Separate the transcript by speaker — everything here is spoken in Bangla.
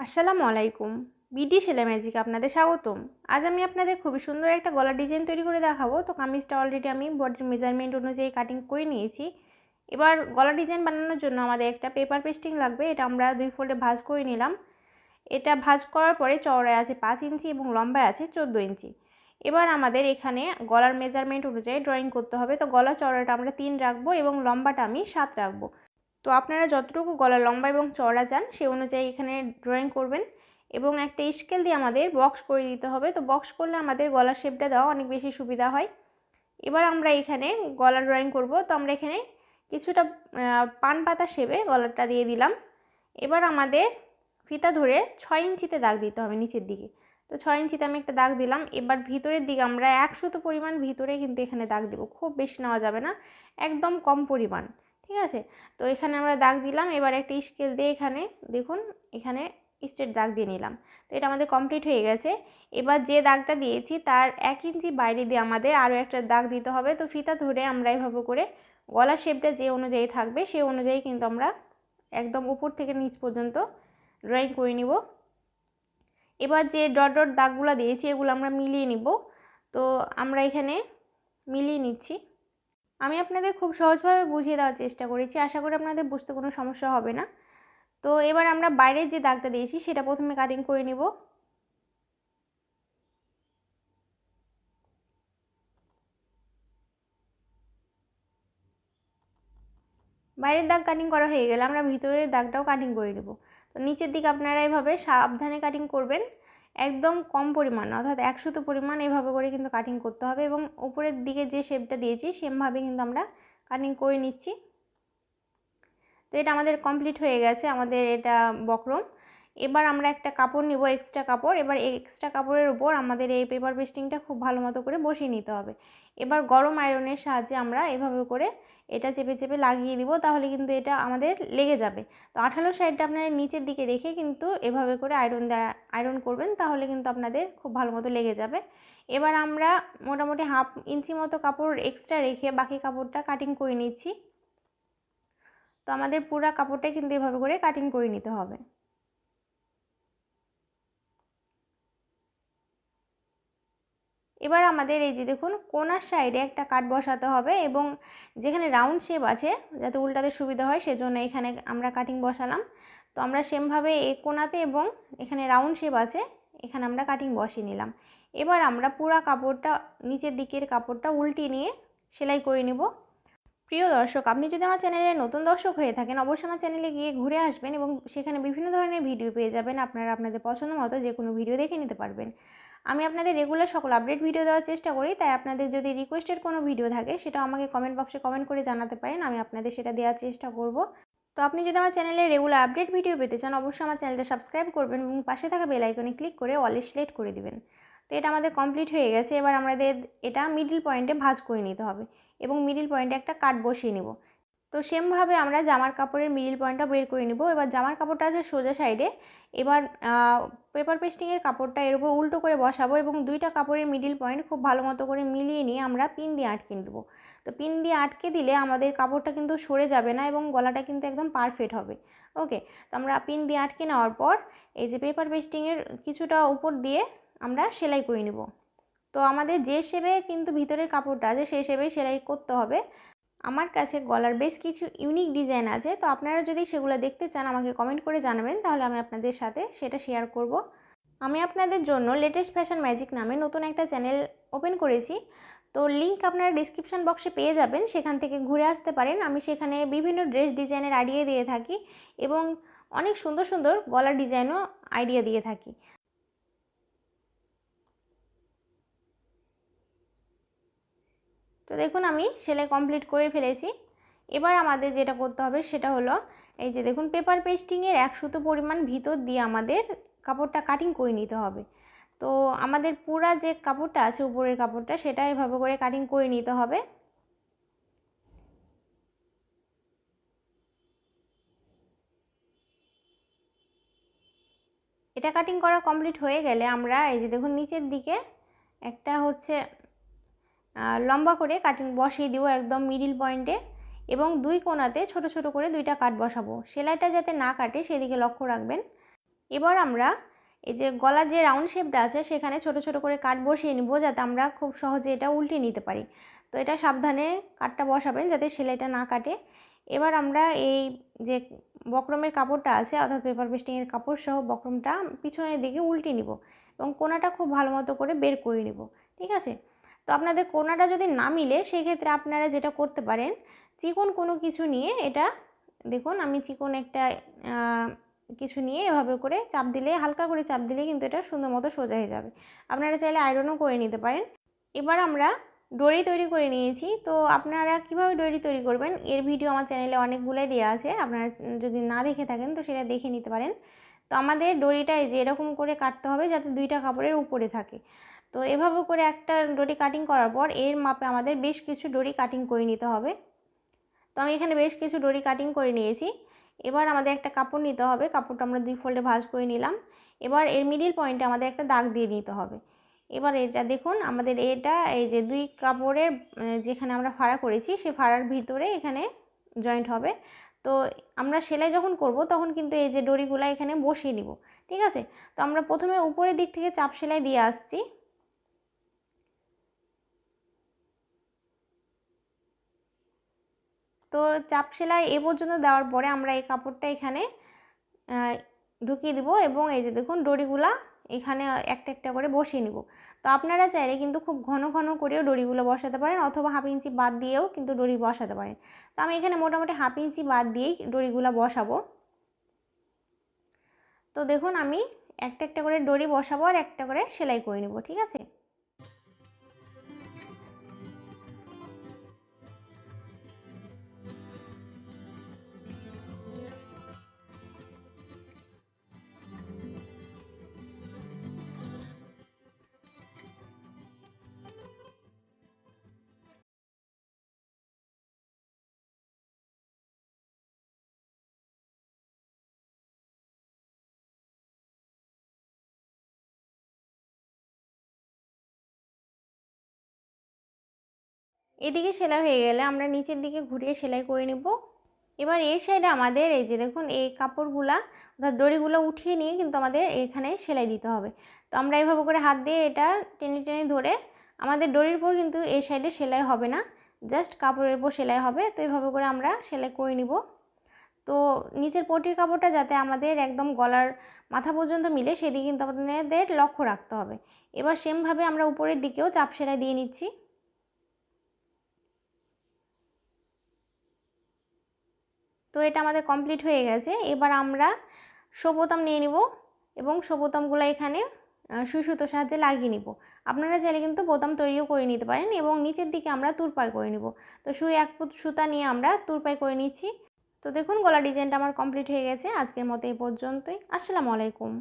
Speaker 1: আসসালামু আলাইকুম। বিডি সেলাই ম্যাজিক আপনাদের স্বাগতম। আজ আমি আপনাদের খুবই সুন্দর একটা গলার ডিজাইন তৈরি করে দেখাবো। তো কামিজটা অলরেডি আমি বডির মেজারমেন্ট অনুযায়ী কাটিং করে নিয়েছি। এবার গলা ডিজাইন বানানোর জন্য আমাদের একটা পেপার পেস্টিং লাগবে। এটা আমরা দুই ফোল্ডে ভাঁজ করে নিলাম। এটা ভাঁজ করার পরে চওড়ায় আছে পাঁচ ইঞ্চি এবং লম্বায় আছে চোদ্দ ইঞ্চি। এবার আমাদের এখানে গলার মেজারমেন্ট অনুযায়ী ড্রয়িং করতে হবে। তো গলা চওড়াটা আমরা তিন রাখব এবং লম্বাটা আমি সাত রাখব। তো আপনারা যতটুকু গলা লম্বা এবং চড়া যান, সে অনুযায়ী এখানে ড্রয়িং করবেন এবং একটা স্কেল দিয়ে আমাদের বক্স করে দিতে হবে। তো বক্স করলে আমাদের গলার শেপটা দেওয়া অনেক বেশি সুবিধা হয়। এবার আমরা এখানে গলা ড্রয়িং করব। তো আমরা এখানে কিছুটা পান পাতা শেপে গলাটা দিয়ে দিলাম। এবার আমাদের ফিতা ধরে ছয় ইঞ্চিতে দাগ দিতে হবে নিচের দিকে। তো ছয় ইঞ্চিতে আমি একটা দাগ দিলাম। এবার ভিতরের দিকে আমরা একশত পরিমাণ ভিতরে কিন্তু এখানে দাগ দেবো। খুব বেশি নেওয়া যাবে না। একদম কম পরিমাণ। ঠিক আছে? তো এখানে আমরা দাগ দিলাম। এবার একটা স্কেল দিয়ে এখানে দেখুন, এখানে স্টেট দাগ দিয়ে নিলাম। তো এটা আমাদের কমপ্লিট হয়ে গেছে। এবার যে দাগটা দিয়েছি তার এক ইঞ্চি বাইরে দিয়ে আমাদের আরও একটা দাগ দিতে হবে। তো ফিতা ধরে আমরা এভাবে করে গলার শেপটা যে অনুযায়ী থাকবে সেই অনুযায়ী কিন্তু আমরা একদম উপর থেকে নিচ পর্যন্ত ড্রয়িং করে নিব। এবার যে ডট ডট দাগগুলো দিয়েছি এগুলো আমরা মিলিয়ে নিব। তো আমরা এখানে মিলিয়ে নিচ্ছি। আমি আপনাদের খুব সহজভাবে বুঝিয়ে দেওয়ার চেষ্টা করেছি। আশা করি আপনাদের বুঝতে কোনো সমস্যা হবে না। তো এবার আমরা বাইরের যে দাগটা দিয়েছি, সেটা প্রথমে কাটিং করে নিব। বাইরের দাগ কাটিং করা হয়ে গেলে আমরা ভিতরের দাগটাও কাটিং করে নেব। তো নিচের দিকে আপনারা এভাবে সাবধানে কাটিং করবেন। একদম কম পরিমাণ, অর্থাৎ একশত পরিমাণ এভাবে করে কিন্তু কাটিং করতে হবে এবং উপরের দিকে যে শেপটা দিয়েছি সেমভাবে কিন্তু আমরা কাটিং করে নিচ্ছি। তো এটা আমাদের কমপ্লিট হয়ে গেছে, আমাদের এটা বক্রম। এবার আমরা একটা কাপড় নিব এক্সট্রা কাপড়। এবার এক্সট্রা কাপড়ের উপর আমাদের এই পেপার পেস্টিংটা খুব ভালো মতো করে বসিয়ে নিতে হবে। এবার গরম আয়রনের সাহায্যে আমরা এভাবে করে এটা চেপে চেপে লাগিয়ে দিব, তাহলে কিন্তু এটা আমাদের লেগে যাবে। তো আঠালো সাইডটা আপনারা নিচের দিকে রেখে কিন্তু এভাবে করে আয়রন আয়রন করবেন, তাহলে কিন্তু আপনাদের খুব ভালো মতো লেগে যাবে। এবার আমরা মোটামুটি হাফ ইঞ্চি মতো কাপড় এক্সট্রা রেখে বাকি কাপড়টা কাটিং করে নিচ্ছি। তো আমাদের পুরা কাপড়টা কিন্তু এভাবে করে কাটিং করে নিতে হবে। এবার আমাদের এই যে দেখুন, কোনার সাইডে একটা কাট বসাতে হবে এবং যেখানে রাউন্ড শেপ আছে, যাতে উল্টাতে সুবিধা হয়, সেজন্য এখানে আমরা কাটিং বসালাম। তো আমরা সেমভাবে এ কোনাতে এবং এখানে রাউন্ড শেপ আছে, এখানে আমরা কাটিং বসিয়ে নিলাম। এবার আমরা পুরা কাপড়টা, নিচের দিকের কাপড়টা উল্টিয়ে নিয়ে সেলাই করে নিব। প্রিয় দর্শক, আপনি যদি আমার চ্যানেলে নতুন দর্শক হয়ে থাকেন, অবশ্যই আমার চ্যানেলে গিয়ে ঘুরে আসবেন এবং সেখানে বিভিন্ন ধরনের ভিডিও পেয়ে যাবেন। আপনারা আপনাদের পছন্দ মতো যে কোনো ভিডিও দেখে নিতে পারবেন। আমি আপনাদের রেগুলার সকল আপডেট ভিডিও দেওয়ার চেষ্টা করি, তাই আপনাদের যদি রিকোয়েস্টের কোনো ভিডিও থাকে সেটা আমাকে কমেন্ট বক্সে কমেন্ট করে জানাতে পারেন, আমি আপনাদের সেটা দেওয়ার চেষ্টা করব। তো আপনি যদি আমার চ্যানেলে রেগুলার আপডেট ভিডিও পেতে চান, অবশ্যই আমার চ্যানেলটা সাবস্ক্রাইব করবেন এবং পাশে থাকা বেল আইকনে ক্লিক করে অলে সিলেক্ট করে দিবেন। তো এটা আমাদের কমপ্লিট হয়ে গেছে, এবার আমাদের এটা মিডিল পয়েন্টে ভাঁজ করে নিতে হবে এবং মিডিল পয়েন্টে একটা কাট বসিয়ে নিব। তো সেমভাবে আমরা জামার কাপড়ের মিডিল পয়েন্টটা বের করে নিব। এবার জামার কাপড়টা আছে সোজা সাইডে এবার পেপার পেস্টিংয়ের কাপড়টা এর উপর উল্টো করে বসাবো এবং দুইটা কাপড়ের মিডিল পয়েন্ট খুব ভালো মতো করে মিলিয়ে নিয়ে আমরা পিন দিয়ে আটকে নেব। তো পিন দিয়ে আটকে দিলে আমাদের কাপড়টা কিন্তু সরে যাবে না এবং গলাটা কিন্তু একদম পারফেক্ট হবে। ওকে? তো আমরা পিন দিয়ে আটকে নেওয়ার পর এই যে পেপার পেস্টিংয়ের কিছুটা উপর দিয়ে আমরা সেলাই করে নেব। তো আমাদের যে শেপে কিন্তু ভিতরের কাপড়টা আছে সেই শেপেই সেলাই করতে হবে। আমার কাছে গলার বেশ কিছু ইউনিক ডিজাইন আছে, তো আপনারা যদি সেগুলো দেখতে চান, আমাকে কমেন্ট করে জানাবেন, তাহলে আমি আপনাদের সাথে সেটা শেয়ার করব। আমি আপনাদের জন্য লেটেস্ট ফ্যাশন ম্যাজিক নামে নতুন একটা চ্যানেল ওপেন করেছি, তো লিঙ্ক আপনারা ডিসক্রিপশান বক্সে পেয়ে যাবেন, সেখান থেকে ঘুরে আসতে পারেন। আমি সেখানে বিভিন্ন ড্রেস ডিজাইনের আইডিয়া দিয়ে থাকি এবং অনেক সুন্দর সুন্দর গলার ডিজাইনও আইডিয়া দিয়ে থাকি। তো দেখুন আমি সেলাই কমপ্লিট করে ফেলেছি। এবার আমাদের যেটা করতে হবে সেটা হলো, এই যে দেখুন পেপার পেস্টিংয়ের এক সুতো পরিমাণ ভিতর দিয়ে আমাদের কাপড়টা কাটিং করে নিতে হবে। তো আমাদের পুরা যে কাপড়টা আছে, উপরের কাপড়টা, সেটা এভাবে করে কাটিং করে নিতে হবে। এটা কাটিং করা কমপ্লিট হয়ে গেলে আমরা, এই যে দেখুন নিচের দিকে একটা হচ্ছে লম্বা করে কাটিং বসিয়ে দিব একদম মিডিল পয়েন্টে এবং দুই কোণাতে ছোট ছোট করে দুইটা কাট বসাবো। সেলাইটা যাতে না কাটে সেদিকে লক্ষ্য রাখবেন। এবার আমরা এই যে গলার যে রাউন্ড শেপটা আছে সেখানে ছোট ছোট করে কাট বসিয়ে নিব যাতে আমরা খুব সহজে এটা উল্টে নিতে পারি। তো এটা সাবধানে কাটটা বসাবেন যাতে সেলাইটা না কাটে। এবার আমরা এই যে বক্রমের কাপড়টা আছে, অর্থাৎ পেপার পেস্টিংয়ের কাপড় সহ বক্রমটা পিছনের দিকে উল্টে নিব এবং কোনাটা খুব ভালো মতো করে বের করে নিব। ঠিক আছে? তো আপনাদের কোনাটা যদি না মিলে, সেক্ষেত্রে আপনারা যেটা করতে পারেন, চিকন কোনো কিছু নিয়ে এটা, দেখুন আমি চিকন একটা কিছু নিয়ে এভাবে করে চাপ দিলে, হালকা করে চাপ দিলে কিন্তু এটা সুন্দর মতো সোজা হয়ে যাবে। আপনারা চাইলে আয়রনও করে নিতে পারেন। এবার আমরা ডরি তৈরি করে নিয়েছি। তো আপনারা কীভাবে ডরি তৈরি করবেন, এর ভিডিও আমার চ্যানেলে অনেকগুলোই দেওয়া আছে। আপনারা যদি না দেখে থাকেন, তো সেটা দেখে নিতে পারেন। তো আমাদের ডরিটা এই যে এরকম করে কাটতে হবে, যাতে দুইটা কাপড়ের উপরে থাকে। তো এভাবে করে একটা ডরি কাটিং করার পর এর মাপে আমাদের বেশ কিছু ডরি কাটিং করে নিতে হবে। তো আমি এখানে বেশ কিছু ডরি কাটিং করে নিয়েছি। এবার আমাদের একটা কাপড় নিতে হবে। কাপড়টা আমরা দুই ফোল্ডে ভাঁজ করে নিলাম। এবার এর মিডিল পয়েন্টে আমাদের একটা দাগ দিয়ে নিতে হবে। এবার এটা দেখুন, আমাদের এটা এই যে দুই কাপড়ের যেখানে আমরা ফাড়া করেছি, সে ফাড়ার ভিতরে এখানে জয়েন্ট হবে। তো আমরা সেলাই যখন করব, তখন কিন্তু এই যে ডরিগুলো এখানে বসিয়ে নিব। ঠিক আছে? তো আমরা প্রথমে উপরের দিক থেকে চাপ সেলাই দিয়ে আসছি। তো চাপ সেলাই এ পর্যন্ত দেওয়ার পরে আমরা এই কাপড়টা এখানে ঢুকিয়ে দিব এবং এই যে দেখুন ডরিগুলা এখানে একটা একটা করে বসিয়ে নিব। তো আপনারা চাইলে কিন্তু খুব ঘন ঘন করেও ডরিগুলো বসাতে পারেন অথবা হাফ ইঞ্চি বাদ দিয়েও কিন্তু ডরি বসাতে পারেন। তো আমি এখানে মোটামুটি হাফ ইঞ্চি বাদ দিয়েই ডরিগুলো বসাবো। তো দেখুন আমি একটা একটা করে ডরি বসাবো আর একটা করে সেলাই করে নেব, ঠিক আছে? এদিকে সেলাই হয়ে গেলে আমরা নিচের দিকে ঘুরিয়ে সেলাই করে নিব। এবার এই সাইডে আমাদের এই যে দেখুন, এই কাপড়গুলা, অর্থাৎ দড়িগুলো উঠিয়ে নিয়ে কিন্তু আমাদের এখানে সেলাই দিতে হবে। তো আমরা এইভাবে করে হাত দিয়ে এটা টেনে টেনে ধরে আমাদের দড়ির উপর কিন্তু এই সাইডে সেলাই হবে না জাস্ট কাপড়ের উপর সেলাই হবে। তো এইভাবে করে আমরা সেলাই করে নিব। তো নিচের পটির কাপড়টা যাতে আমাদের একদম গলার মাথা পর্যন্ত মিলে, সেদিকে কিন্তু আমাদের লক্ষ্য রাখতে হবে। এবার সেমভাবে আমরা উপরের দিকেও চাপ সেলাই দিয়ে নিচ্ছি। তো এটা আমাদের কমপ্লিট হয়ে গেছে। এবার আমরা সোবোতাম নিয়ে নিব এবং সোবোতামগুলো এখানে সুই সুতোর সাহায্যে লাগিয়ে নিব। আপনারা চাইলে কিন্তু বোতাম তৈরিও করে নিতে পারেন এবং নিচের দিকে আমরা তুরপাই করে নিব। তো সুই এক ফুট সুতা নিয়ে আমরা তুরপাই করে নিচ্ছি। তো দেখুন গলা ডিজাইনটা আমার কমপ্লিট হয়ে গেছে। আজকের মতো এই পর্যন্তই। আসসালামু আলাইকুম।